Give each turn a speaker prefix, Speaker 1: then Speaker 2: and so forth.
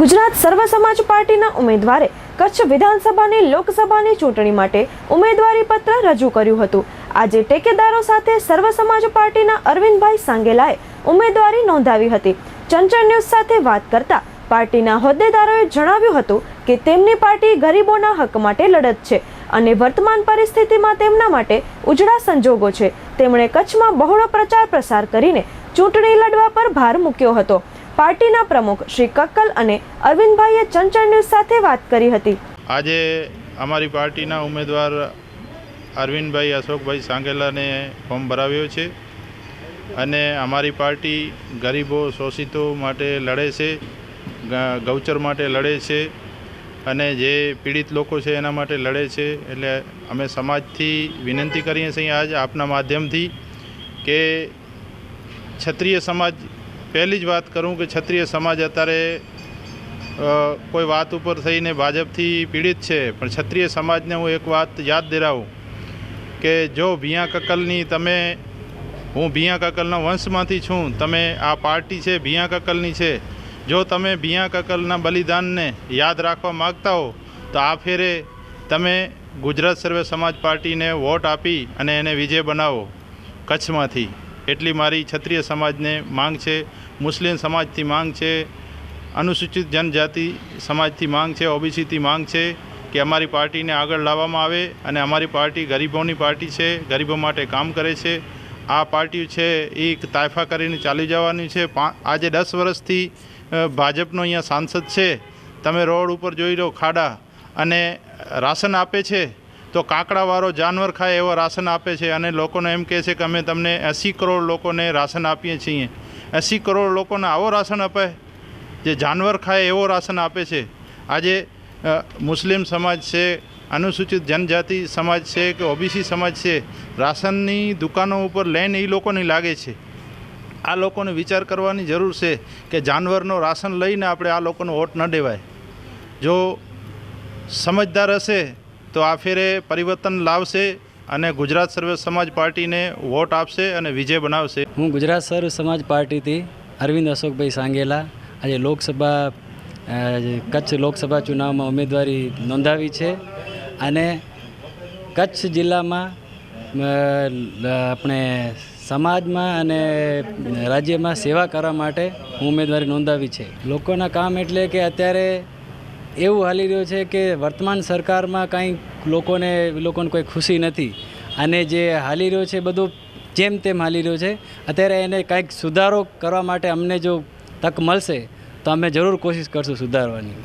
Speaker 1: ગુજરાત સર્વ સમાજ પાર્ટીના ઉમેદવારે કચ્છ વિધાનસભાની લોકસભાની ચૂંટણી માટે ઉમેદવારી પત્ર રજૂ કર્યું હતું. આજે ટેકેદારો સાથે સર્વ સમાજ પાર્ટીના અરવિંદભાઈ સાંગેલાએ ઉમેદવારી નોંધાવી હતી. ચંચળ ન્યૂઝ સાથે વાત કરતા પાર્ટીના હોદ્દેદારોએ જણાવ્યું હતું કે તેમની પાર્ટી ગરીબોના હક માટે લડત છે અને વર્તમાન પરિસ્થિતિમાં તેમના માટે ઉજળા સંજોગો છે. તેમણે કચ્છમાં બહોળો પ્રચાર પ્રસાર કરીને ચૂંટણી લડવા પર ભાર મૂક્યો હતો. પાર્ટીના પ્રમુખ શ્રી કક્કલ અને અરવિંદભાઈએ ચંચળ ન્યૂઝ સાથે વાત કરી હતી.
Speaker 2: આજે અમારી પાર્ટીના ઉમેદવાર અરવિંદભાઈ અશોકભાઈ સાંગેલાને ફોર્મ ભરાવ્યો છે અને અમારી પાર્ટી ગરીબો શોષિતો માટે લડે છે ગૌચર માટે લડે છે અને જે પીડિત લોકો છે એના માટે લડે છે. એટલે અમે સમાજથી વિનંતી કરીએ છીએ આજ આપના માધ્યમથી કે ક્ષત્રિય સમાજ પહેલી જ વાત કરું કે ક્ષત્રિય સમાજ અત્યારે કોઈ વાત ઉપર થઈને ભાજપથી પીડિત છે, પણ ક્ષત્રિય સમાજને હું એક વાત યાદ દેરાવું કે જો ભિયા કકલની તમે, હું ભિયા કકલના વંશમાંથી છું, તમે આ પાર્ટી છે, ભિયા કકલની છે, જો તમે ભિયા કકલના બલિદાનને યાદ રાખવા માગતા હો, તો આ ફેરે તમે ગુજરાત સર્વે સમાજ પાર્ટીને વોટ આપી અને એને વિજય બનાવો કચ્છમાંથી. એટલી મારી ક્ષત્રિય સમાજને માંગ છે, મુસ્લિમ સમાજથી માંગ છે, અનુસૂચિત જનજાતિ સમાજથી માંગ છે, ઓબીસીથી માંગ છે કે અમારી પાર્ટીને આગળ લાવવામાં આવે અને અમારી પાર્ટી ગરીબોની પાર્ટી છે, ગરીબો માટે કામ કરે છે. આ પાર્ટી છે એ તાયફા કરીને ચાલી જવાની છે. આજે દસ વર્ષથી ભાજપનો અહીંયા સાંસદ છે. તમે રોડ ઉપર જોઈ લો ખાડા અને રાશન આપે છે. તો કાકડાવાળો જાનવર ખાય એવો રાશન આપે છે અને લોકોને એમ કહે છે કે અમે તમને એંસી કરોડ લોકોને રાશન આપીએ છીએ. એંસી કરોડ લોકોને આવો રાશન અપાય જે જાનવર ખાય એવો રાશન આપે છે. આજે મુસ્લિમ સમાજ છે, અનુસૂચિત જનજાતિ સમાજ છે કે ઓબીસી સમાજ છે, રાશનની દુકાનો ઉપર લઈને એ લોકોને લાગે છે. આ લોકોને વિચાર કરવાની જરૂર છે કે જાનવરનો રાશન લઈને આપણે આ લોકોનો વોટ ન દેવાય. જો સમજદાર હશે તો આ ફેરે પરિવર્તન લાવશે અને ગુજરાત સર્વ સમાજ પાર્ટીને વોટ આપશે અને વિજય બનાવશે.
Speaker 3: હું ગુજરાત સર્વ સમાજ પાર્ટીથી અરવિંદ અશોકભાઈ સાંગેલા આજે લોકસભા કચ્છ લોકસભા ચુનાવમાં ઉમેદવારી નોંધાવી છે અને કચ્છ જિલ્લામાં આપણે સમાજમાં અને રાજ્યમાં સેવા કરવા માટે હું ઉમેદવારી નોંધાવી છે. લોકોના કામ એટલે કે અત્યારે એવું હાલી રહ્યું છે કે વર્તમાન સરકારમાં કાંઈ લોકોને લોકોને કોઈ ખુશી નથી. અને જે હાલી રહ્યો છે બધું જેમ તેમ હાલી રહ્યું છે. અત્યારે એને કાંઈક સુધારો કરવા માટે અમને જો તક મળશે, તો અમે જરૂર કોશિશ કરશું સુધારવાની.